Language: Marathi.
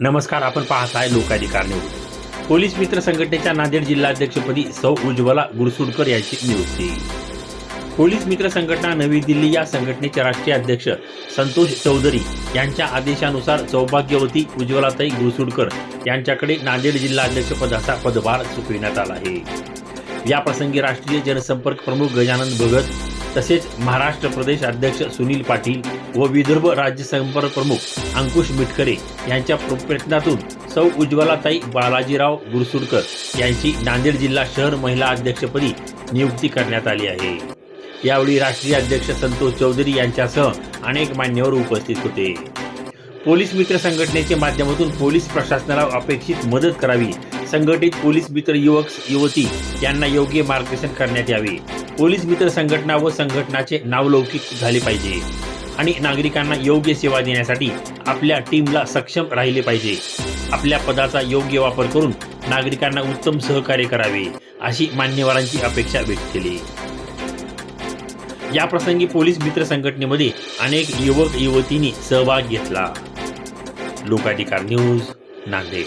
नमस्कार आपण पाहताय लोकाधिकार न्यूज. पोलीस मित्र संघटनेच्या नांदेड जिल्हाध्यक्षपदी सौ उज्ज्वला गुरसुडकर यांची नियुक्ती. पोलीस मित्र संघटना नवी दिल्ली या संघटनेचे राष्ट्रीय अध्यक्ष संतोष चौधरी यांच्या आदेशानुसार सौभाग्यवती उज्ज्वलाताई गुरसुडकर यांच्याकडे नांदेड जिल्हा अध्यक्षपदाचा पदभार सोपविण्यात आला आहे. या प्रसंगी राष्ट्रीय जनसंपर्क प्रमुख गजानन भगत तसेच महाराष्ट्र प्रदेश अध्यक्ष सुनील पाटील व विदर्भ राज्य संपर्क प्रमुख अंकुश मिटकरे यांच्या प्रयत्नातून सौ उज्ज्वलाताई बालाजीराव गुरसुडकर यांची नांदेड जिल्हा शहर महिला अध्यक्षपदी नियुक्ती करण्यात आली आहे. यावेळी राष्ट्रीय अध्यक्ष संतोष चौधरी यांच्यासह अनेक मान्यवर उपस्थित होते. पोलीस मित्र संघटनेच्या माध्यमातून पोलीस प्रशासनाला अपेक्षित मदत करावी संघटित पोलीस मित्र युवक युवती यांना योग्य मार्गदर्शन करण्यात यावे. पोलीस मित्र संघटना व संघटनाचे नावलौकिक झाले पाहिजे आणि नागरिकांना योग्य सेवा देण्यासाठी आपल्या टीमला सक्षम राहिले पाहिजे. आपल्या पदाचा योग्य वापर करून नागरिकांना उत्तम सहकार्य करावे अशी मान्यवरांची अपेक्षा व्यक्त केली. या प्रसंगी पोलीस मित्र संघटनेमध्ये अनेक युवक युवतींनी सहभाग घेतला. लोकाधिकार न्यूज नांदेड.